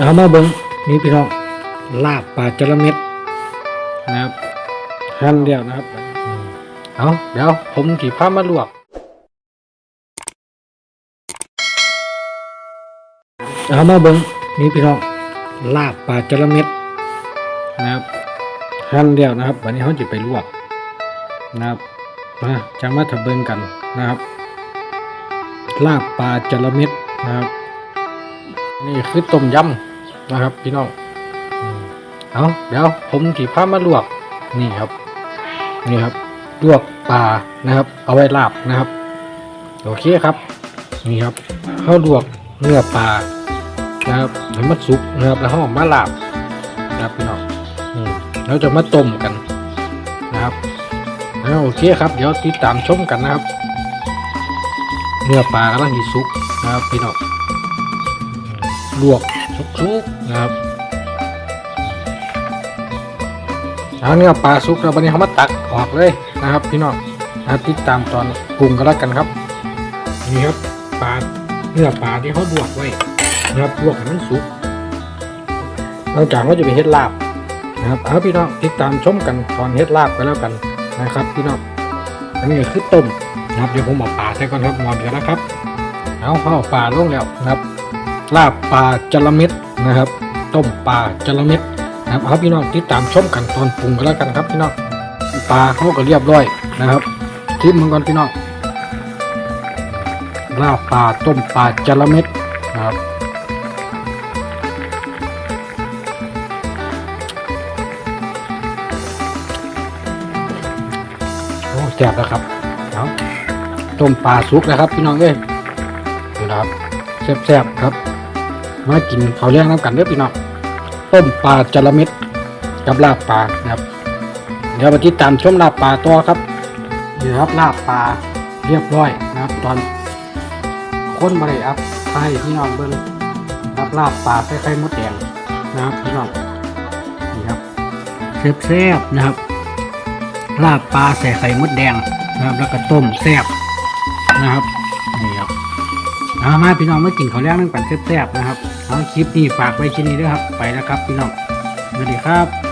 เอามาเบิ้งนี่พี่น้องลาบปลาจระเม็ดนะครับหั่นเดียวนะครับอืมเอาเดี๋ยวผมสีผ้ามาลวก เอามาเบิ้งนี่พี่น้องลาบปลาจระเม็ดนะครับหั่นเดียวนะครับ วันนี้เขาจะไปลวกนะครับมาจังมาทะเบิงกันนะครับ ลาบปลาจระเม็ดนะครับ นี่คือต้มยำ นะครับ พี่น้องอืมเอาเดี๋ยวผมถีผ้ามาลวกนี่ครับ นี่ครับลวกปลานะครับ เอาไว้ลาบนะครับโอเคครับ นี่ครับเข้าลวกเนื้อปลานะครับให้มันสุกนะครับแล้วเขาเอามาลาบนะครับพี่น้องอืมแล้วจะมาต้มกันนะครับแล้วโอเคครับ เดี๋ยวติดตามชมกันนะครับ เนื้อปลากำลังดีสุกนะครับพี่น้อง ลวกสุกๆนะครับเอาเนื้อปลาสุกแล้ววันนี้เขามาตักออกเลยนะครับ พี่น้องนะติดตามตอนปรุงกันแล้วกันครับ นี่ครับปลาเนื้อปลาที่เขาลวกไว้นะครับลวกให้มันสุกหลังจากก็จะไปเฮ็ดลาบนะครับเอาพี่น้องติดตามชมกันตอนเฮ็ดลาบกันแล้วกันนะครับ พี่น้องอันนี้คือต้มนะครับเดี๋ยวผมเอาปลาใส่ก่อนครับมอเดี๋ยวนะครับ เอาเข้าปลาลงแล้วนะครับ ลาบปลาจระเม็ดนะครับ ต้มปลาจระเม็ดนะครับเอาพี่น้องติดตามชมกันตอนปรุงกันแล้วกันครับพี่น้องปลาเขาก็เรียบร้อยนะครับทิมมันก่อนพี่น้องลาบปลาต้มปลาจระเม็ดนะครับโอ้แซ่บแล้วครับเอาต้มปลาสุกนะครับ พี่น้องเอ้ยดูนะครับแซ่บๆครับ มากินข้าวเลี้ยงน้ำกันเด้อพี่น้องต้มปลาจระเม็ดกับลาบปลานะครับ เดี๋ยวมาติดตามชมลาบปลาต่อครับนี่ครับลาบปลาเรียบร้อยนะครับ ตอนคนมาเลยครับให้พี่น้องเบิ้งครับลาบปลาใส่ไข่มดแดงนะครับพี่น้องนี่ครับแซ่บๆนะครับ ลาบปลาใส่ไข่มดแดงนะครับ แล้วก็ต้มแซ่บนะครับนี่ครับมาพี่น้องมากินข้าวแล้งนั่งปั่นแซ่บๆนะครับ เอาคลิปนี้ฝากไว้ที่นนี้ด้วยครับ ไปแล้วครับพี่น้องสวัสดีครับ